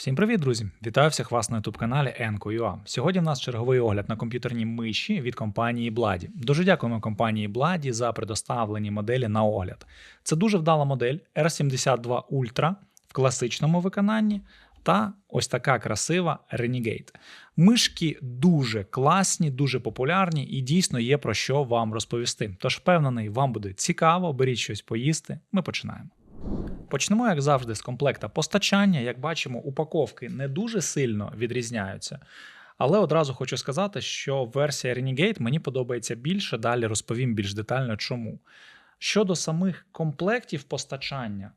Всім привіт, друзі! Вітаю всіх вас на youtube каналі Enco.ua. Сьогодні в нас черговий огляд на комп'ютерні миші від компанії Blady. Дуже дякуємо компанії Blady за предоставлені моделі на огляд. Це дуже вдала модель R72 Ultra в класичному виконанні. Та ось така красива Renegade. Мишки дуже класні, дуже популярні і дійсно є про що вам розповісти. Тож, впевнений, вам буде цікаво, беріть щось поїсти. Ми починаємо. Почнемо, як завжди, з комплекта постачання. Як бачимо, упаковки не дуже сильно відрізняються. Але одразу хочу сказати, що версія Renegade мені подобається більше. Далі розповім більш детально чому. Щодо самих комплектів постачання,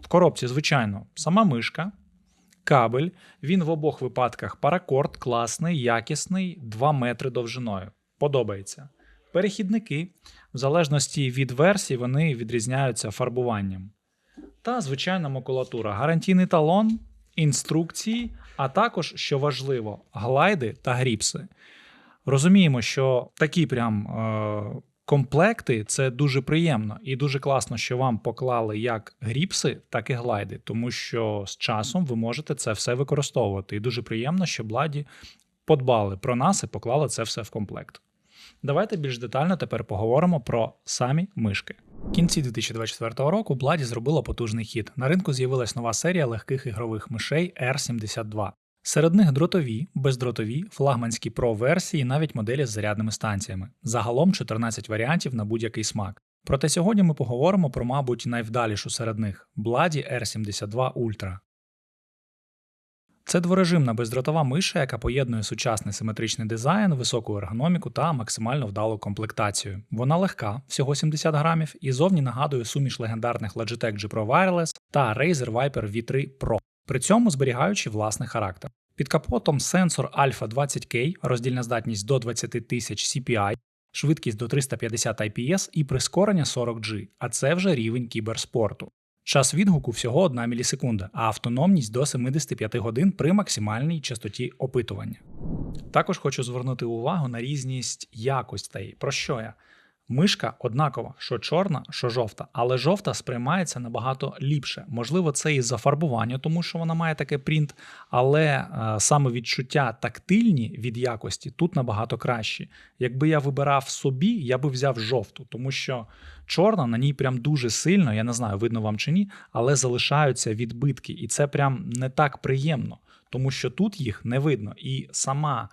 в коробці, звичайно, сама мишка, кабель. Він в обох випадках паракорд, класний, якісний, 2 метри довжиною. Подобається. Перехідники, в залежності від версії, вони відрізняються фарбуванням. Та звичайна макулатура, гарантійний талон, інструкції, а також, що важливо, глайди та гріпси. Розуміємо, що такі прям е, комплекти це дуже приємно і дуже класно, що вам поклали як гріпси, так і глайди, тому що з часом ви можете це все використовувати. І дуже приємно, що Бладі подбали про нас і поклали це все в комплект. Давайте більш детально тепер поговоримо про самі мишки. В кінці 2024 року Бладі зробила потужний хід. На ринку з'явилась нова серія легких ігрових мишей R72. Серед них дротові, бездротові, флагманські Pro версії, навіть моделі з зарядними станціями. Загалом 14 варіантів на будь-який смак. Проте сьогодні ми поговоримо про, мабуть, найвдалішу серед них Bladdy R72 Ultra. Це дворежимна бездротова миша, яка поєднує сучасний симетричний дизайн, високу ергономіку та максимально вдалу комплектацію. Вона легка, всього 70 грамів, і зовні нагадує суміш легендарних Logitech G Pro Wireless та Razer Viper V3 Pro, при цьому зберігаючи власний характер. Під капотом сенсор Alpha 20K, роздільна здатність до 20 тисяч CPI, швидкість до 350 IPS і прискорення 40G, а це вже рівень кіберспорту. Час відгуку всього 1 мілісекунда, а автономність до 75 годин при максимальній частоті опитування. Також хочу звернути увагу на різність якостей. Про що я? Мишка однакова, що чорна, що жовта, але жовта сприймається набагато ліпше. Можливо, це і зафарбування, тому що вона має таке принт, але е, саме відчуття тактильні від якості тут набагато кращі. Якби я вибирав собі, я би взяв жовту, тому що чорна на ній прям дуже сильно, я не знаю, видно вам чи ні, але залишаються відбитки, і це прям не так приємно, тому що тут їх не видно. І сама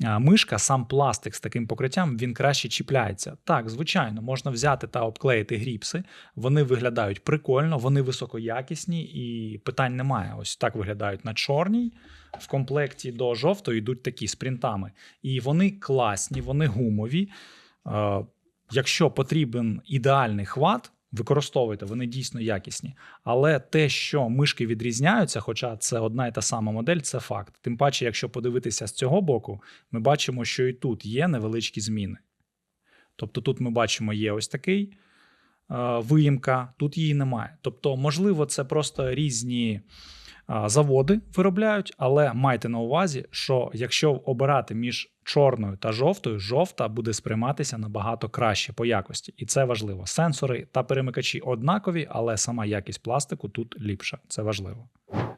мишка, сам пластик з таким покриттям, він краще чіпляється. Так, звичайно, можна взяти та обклеїти гріпси. Вони виглядають прикольно, вони високоякісні і питань немає. Ось так виглядають на чорній. В комплекті до жовтої йдуть такі з принтами. І вони класні, вони гумові. Якщо потрібен ідеальний хват, використовуйте, вони дійсно якісні. Але те, що мишки відрізняються, хоча це одна і та сама модель, це факт. Тим паче, якщо подивитися з цього боку, ми бачимо, що і тут є невеличкі зміни. Тобто тут ми бачимо, є ось такий е, виїмка, тут її немає. Тобто, можливо, це просто різні заводи виробляють, але майте на увазі, що якщо обирати між чорною та жовтою, жовта буде сприйматися набагато краще по якості, і це важливо. Сенсори та перемикачі однакові, але сама якість пластику тут ліпша. Це важливо.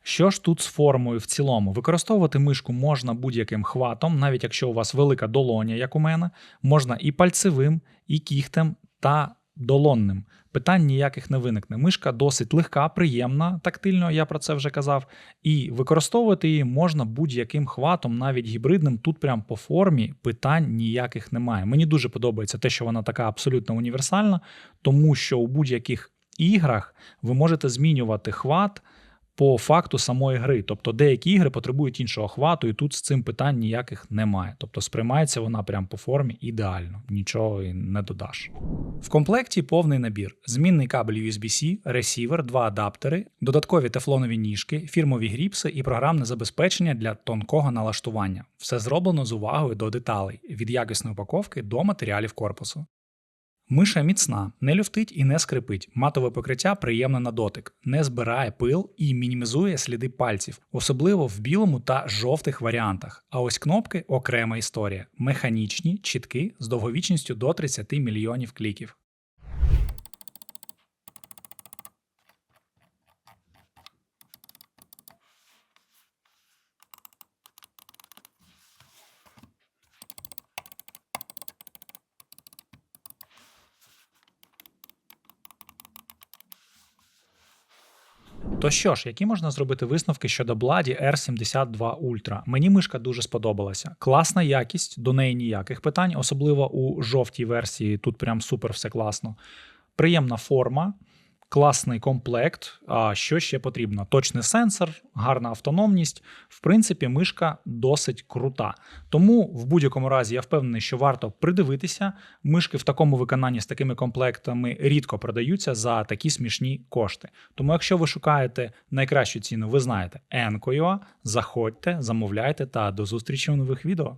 Що ж тут з формою в цілому? Використовувати мишку можна будь-яким хватом, навіть якщо у вас велика долоня, як у мене, можна і пальцевим, і кігтем та долонним. Питань ніяких не виникне. Мишка досить легка, приємна, тактильно, я про це вже казав. І використовувати її можна будь-яким хватом, навіть гібридним. Тут прям по формі питань ніяких немає. Мені дуже подобається те, що вона така абсолютно універсальна, тому що у будь-яких іграх ви можете змінювати хват по факту самої гри. Тобто деякі ігри потребують іншого хвату, і тут з цим питань ніяких немає. Тобто сприймається вона прямо по формі ідеально, нічого і не додаш. В комплекті повний набір: змінний кабель USB-C, ресівер, два адаптери, додаткові тефлонові ніжки, фірмові гріпси і програмне забезпечення для тонкого налаштування. Все зроблено з увагою до деталей від якісної упаковки до матеріалів корпусу. Миша міцна, не люфтить і не скрипить. Матове покриття приємне на дотик, не збирає пил і мінімізує сліди пальців, особливо в білому та жовтих варіантах. А ось кнопки окрема історія. Механічні, чіткі, з довговічністю до 30 мільйонів кліків. То що ж, які можна зробити висновки щодо бладі R72 Ultra? Мені мишка дуже сподобалася. Класна якість, до неї ніяких питань, особливо у жовтій версії. Тут прям супер все класно. Приємна форма, класний комплект. А що ще потрібно? Точний сенсор, гарна автономність. В принципі, мишка досить крута. Тому в будь-якому разі я впевнений, що варто придивитися. Мишки в такому виконанні з такими комплектами рідко продаються за такі смішні кошти. Тому, якщо ви шукаєте найкращу ціну, ви знаєте Enco.ua, заходьте, замовляйте та до зустрічі у нових відео.